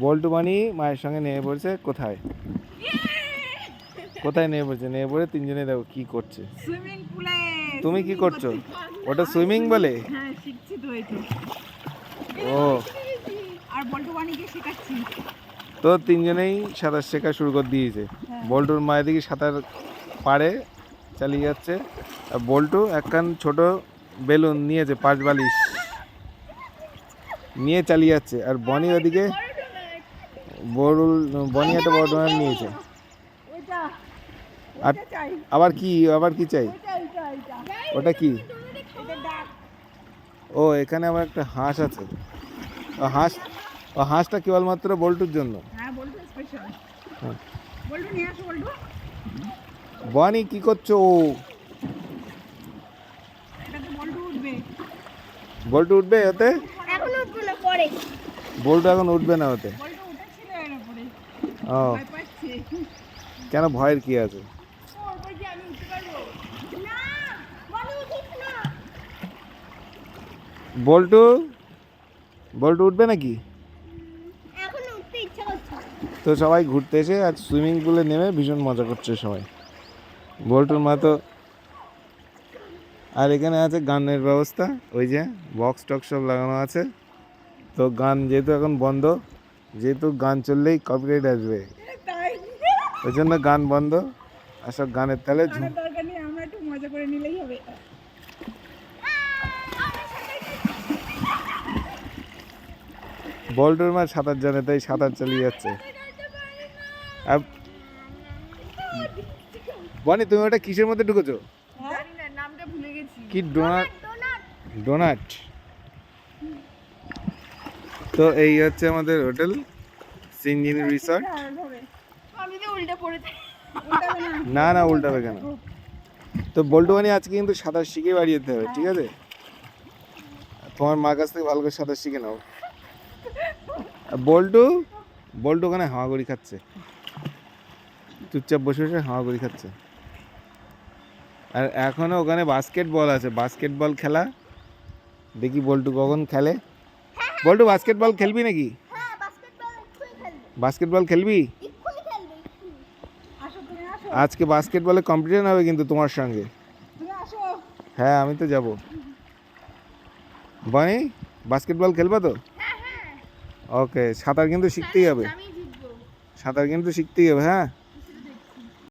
বল্টু বানি মায়ের সঙ্গে নেমে পড়ছে কোথায়? কোথায় নেমে পড়ছে? নেমে পড়ে তিনজনে দেখো কি করছে। তুমি কি করছ? ওটা সুইমিং বলে? হ্যাঁ তো ও। আর বল্টু বানিকে শেখাচ্ছি। তো তিনজনেই সাঁতার শেখা শুরু করে দিয়েছে। হ্যাঁ। বল্টুর মায়ের দিকে সাঁতার পারে চালিয়ে যাচ্ছে। আর বল্টু একখান ছোট বেলুন নিয়েছে পাঁচ বালিশ নিয়ে চালিয়ে যাচ্ছে। আর বনি ওদিকে বড়ুল বনি একটা বড় ডোনার নিয়েছে। আর আবার কি আবার কি চাই? ওটা কি? ও এখানে আবার একটা হাঁস আছে। ও হাঁস ও হাঁসটা কেবলমাত্র বল্টুর জন্য। হ্যাঁ বল্টু স্পেশাল হ্যাঁ। বনি কি করছ? এটাতে বল্টু উঠবে। বল্টু উঠবে ওতে? এখন উঠবো না পরে। বল্টু এখন উঠবে না ওতে। ও। কেন ভয়ের কি আছে? বল্টু? বল্টু উঠবে নাকি? তো সবাই ঘুরতে এসে আজ সুইমিং পুলে নেমে ভীষণ মজা করছে সবাই। বল্টুর মা তো আর এখানে আছে গানের ব্যবস্থা। ওই যে বক্স টক্স সব লাগানো আছে। তো গান যেহেতু এখন বন্ধ যেহেতু গান চললেই কপিরাইট আসবে। ওই জন্য গান বন্ধ আর সব গানের তালে আমরা একটু মজা করে নিলেই হবে। বল্টুর মা সাঁতার জানে তাই সাঁতার চালিয়ে যাচ্ছে। আর বনি তুমি ওটা কিসের মধ্যে ঢুকেছো? গেছি। কি ডোনাট ডোনাট। ডোনাট? তো এই হচ্ছে আমাদের হোটেল সিঞ্জিনি রিসর্ট। না না, উল্টাবে কেন? তো বানি আজকে কিন্তু সাঁতার শিখে বাড়ি যেতে হবে, ঠিক আছে? তোমার মার কাছ থেকে ভালো করে সাঁতার শিখে নাও। বল্টু বল্টু ওখানে হাওয়াগুড়ি খাচ্ছে। চুপচাপ বসে বসে হাওয়াগুড়ি খাচ্ছে। আর এখনও ওখানে বাস্কেটবল আছে, বাস্কেটবল খেলা। দেখি বল্টু কখন খেলে। বল্টু বাস্কেটবল খেলবি নাকি? হ্যাঁ বাস্কেটবল খেলবে। আজকে বাস্কেটবলে কম্পিটিশন হবে কিন্তু তোমার সঙ্গে। হ্যাঁ আমি তো যাব। বানি বাস্কেটবল খেলবা তো? হ্যাঁ হ্যাঁ। ওকে সাঁতার কিন্তু শিখতেই হবে। সাঁতার কিন্তু শিখতেই হবে হ্যাঁ?